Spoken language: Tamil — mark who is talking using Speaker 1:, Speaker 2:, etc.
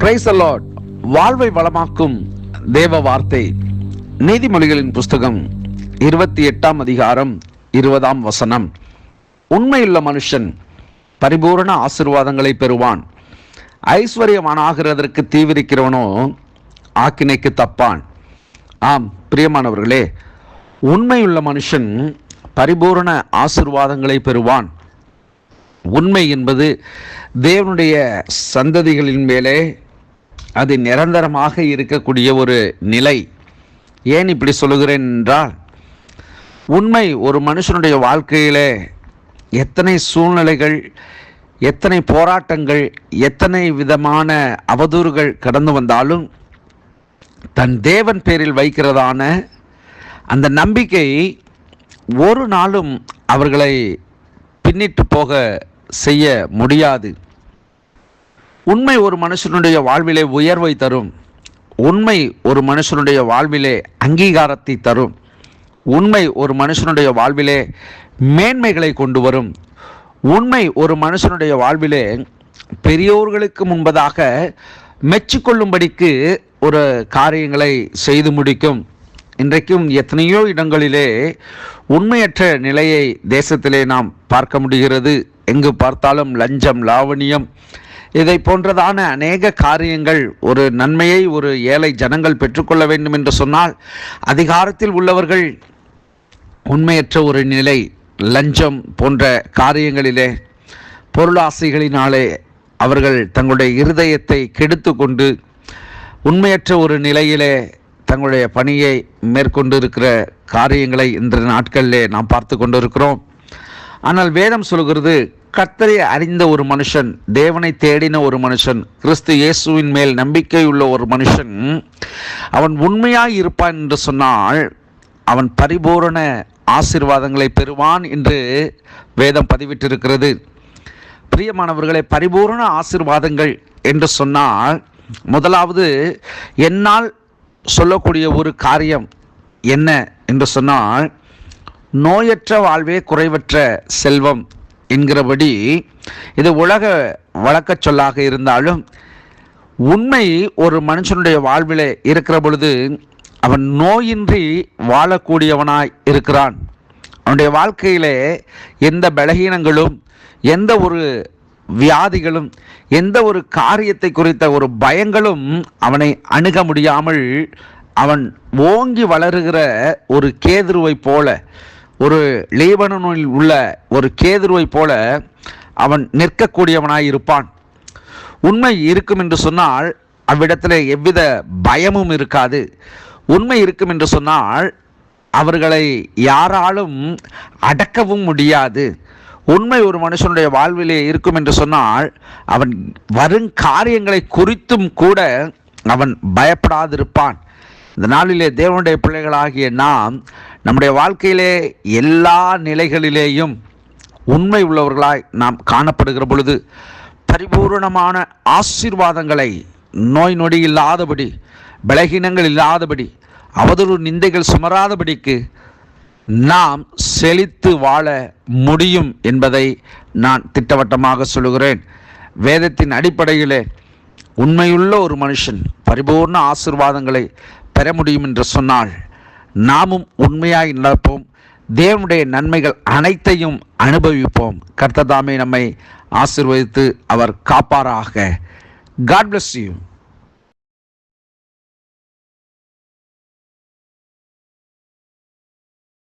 Speaker 1: பிரைஸ் அலாட் வாழ்வை வளமாக்கும் தேவ வார்த்தை. நீதிமொழிகளின் புஸ்தகம் இருபத்தி எட்டாம் அதிகாரம் இருபதாம் வசனம். உண்மையுள்ள மனுஷன் பரிபூரண ஆசிர்வாதங்களை பெறுவான். ஐஸ்வர்யமானாகிறதற்கு தீவிரிக்கிறவனோ ஆக்கினைக்கு தப்பான். ஆம் பிரியமானவர்களே உண்மையுள்ள மனுஷன் பரிபூரண ஆசிர்வாதங்களை பெறுவான். உண்மை என்பது தேவனுடைய சந்ததிகளின் மேலே அது நிரந்தரமாக இருக்கக்கூடிய ஒரு நிலை. ஏன் இப்படி சொல்லுகிறேன் என்றால் உண்மை ஒரு மனுஷனுடைய வாழ்க்கையிலே எத்தனை சூழ்நிலைகள் எத்தனை போராட்டங்கள் எத்தனை விதமான அவதூறுகள் கடந்து வந்தாலும் தன் தேவன் பேரில் வைக்கிறதான அந்த நம்பிக்கை ஒரு நாளும் அவர்களை பின்னிட்டு போக செய்ய முடியாது. உண்மை ஒரு மனுஷனுடைய வாழ்விலே உயர்வை தரும். உண்மை ஒரு மனுஷனுடைய வாழ்விலே அங்கீகாரத்தை தரும். உண்மை ஒரு மனுஷனுடைய வாழ்விலே மேன்மைகளை கொண்டு வரும். உண்மை ஒரு மனுஷனுடைய வாழ்விலே பெரியோர்களுக்கு முன்பதாக மெச்சிக்கொள்ளும்படிக்கு ஒரு காரியங்களை செய்து முடிக்கும். இன்றைக்கும் எத்தனையோ இடங்களிலே உண்மையற்ற நிலையை தேசத்திலே நாம் பார்க்க முடிகிறது. எங்கு பார்த்தாலும் லஞ்சம் லாவணியம் இதை போன்றதான அநேக காரியங்கள் ஒரு நன்மையை ஒரு ஏழை ஜனங்கள் பெற்றுக்கொள்ள வேண்டும் என்று சொன்னால் அதிகாரத்தில் உள்ளவர்கள் உண்மையற்ற ஒரு நிலை லஞ்சம் போன்ற காரியங்களிலே பொருளாசைகளினாலே அவர்கள் தங்களுடைய இருதயத்தை கெடுத்து கொண்டு உண்மையற்ற ஒரு நிலையிலே தங்களுடைய பணியை மேற்கொண்டு இருக்கிற காரியங்களை இன்ற நாட்களிலே நாம் பார்த்து கொண்டிருக்கிறோம். ஆனால் வேதம் சொல்கிறது கர்த்தரை அறிந்த ஒரு மனுஷன் தேவனை தேடின ஒரு மனுஷன் கிறிஸ்து இயேசுவின் மேல் நம்பிக்கை உள்ள ஒரு மனுஷன் அவன் உண்மையாய் இருப்பான் என்று சொன்னால் அவன் பரிபூரண ஆசிர்வாதங்களை பெறுவான் என்று வேதம் பதிவிட்டிருக்கிறது. பிரியமானவர்களை பரிபூரண ஆசீர்வாதங்கள் என்று சொன்னால் முதலாவது என்னால் சொல்லக்கூடிய ஒரு காரியம் என்ன என்று சொன்னால் நோயற்ற வாழ்வே குறைவற்ற செல்வம். என்கிறபடி இது உலக வழக்கச் சொல்லாக இருந்தாலும் உண்மை ஒரு மனுஷனுடைய வாழ்வில் இருக்கிற பொழுது அவன் நோயின்றி வாழக்கூடியவனாய் இருக்கிறான். அவனுடைய வாழ்க்கையிலே எந்த பலகீனங்களும் எந்த ஒரு வியாதிகளும் எந்த ஒரு காரியத்தை குறித்த ஒரு பயங்களும் அவனை அணுக முடியாமல் அவன் ஓங்கி வளருகிற ஒரு கேதுருவை போல ஒரு லீபனனில் உள்ள ஒரு கேதுருவை போல அவன் நிற்கக்கூடியவனாய் இருப்பான். உண்மை இருக்கும் என்று சொன்னால் அவ்விடத்தில் எவ்வித பயமும் இருக்காது. உண்மை இருக்கும் என்று சொன்னால் அவர்களை யாராலும் அடக்கவும் முடியாது. உண்மை ஒரு மனுஷனுடைய வாழ்விலே இருக்கும் என்று சொன்னால் அவன் வரும் காரியங்களை குறித்தும் கூட அவன் பயப்படாதிருப்பான். இந்த நாளிலே தேவனுடைய பிள்ளைகளாகிய நாம் நம்முடைய வாழ்க்கையிலே எல்லா நிலைகளிலேயும் உண்மை உள்ளவர்களாய் நாம் காணப்படுகிற பொழுது பரிபூரணமான ஆசீர்வாதங்களை நோய் நொடி இல்லாதபடி பலகீனங்கள் இல்லாதபடி அவதூறு நிந்தைகள் சுமராதபடிக்கு நாம் செழித்து வாழ முடியும் என்பதை நான் திட்டவட்டமாக சொல்லுகிறேன். வேதத்தின் அடிப்படையிலே உண்மையுள்ள ஒரு மனுஷன் பரிபூர்ண ஆசிர்வாதங்களை பெற முடியும் என்று சொன்னால் நாமும் உண்மையாய் நடப்போம் தேவனுடைய நன்மைகள் அனைத்தையும் அனுபவிப்போம். கர்த்ததாமே நம்மை ஆசிர்வதித்து அவர் காப்பாராக. God bless you